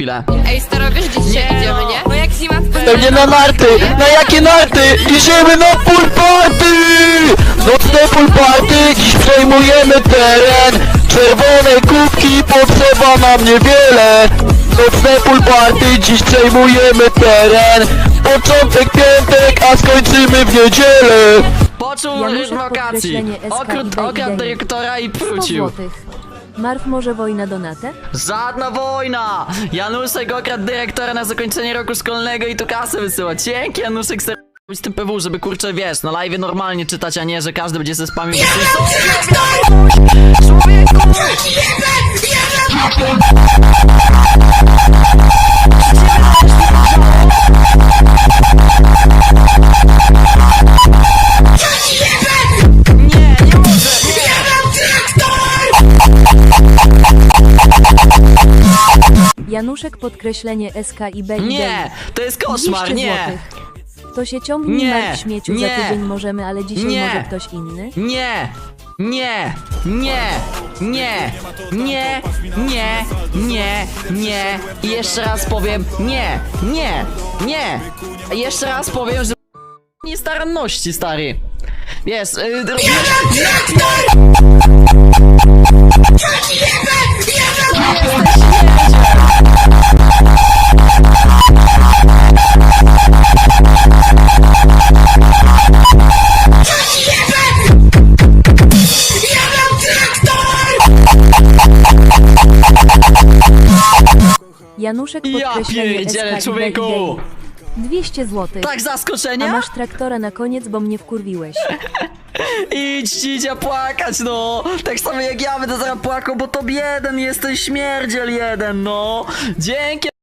chwilę. Ej, staro, wiesz gdzie dzisiaj Nie, idziemy, nie? No jak z nim Pewnie na narty! Na jakie narty? Idziemy na pool party! Nocne pool party, dziś przejmujemy teren Czerwone kubki, potrzeba nam niewiele Nocne pool party, dziś przejmujemy teren Początek piątek, a skończymy w niedzielę Poczuł Januszek wakacji. podkreślenie SK Okradł, i okradł dyrektora i 100 wrócił. złotych. Marw może wojna donatę? Żadna wojna! Januszek okradł dyrektora na zakończenie roku szkolnego i tu kasę wysyła. Dzięki Januszek ser... z tym PW, żeby kurczę wiesz, na live normalnie czytać, a nie, że każdy będzie ze spamił. Nie, Januszek podkreślenie SK i B. Nie, to jest koszmar, nie. Złotych. To się ciągnie nie, śmieciu nie, za tydzień możemy, ale dzisiaj nie, może ktoś inny? Nie, nie, nie, nie, nie, nie, nie, nie. I jeszcze raz powiem nie, nie, nie. Jeszcze raz powiem, że nie staranności, stary. Jest, yy, robisz... Januszek Ja podkreślenie pierdzielę, człowieku! Daily. 200 złotych. Tak A zaskoczenia? masz traktora na koniec, bo mnie wkurwiłeś. Idź, dzidzia płakać, no! Tak samo jak ja będę zaraz płakał, bo to jeden jest ten śmierdziel jeden, no! Dzięki!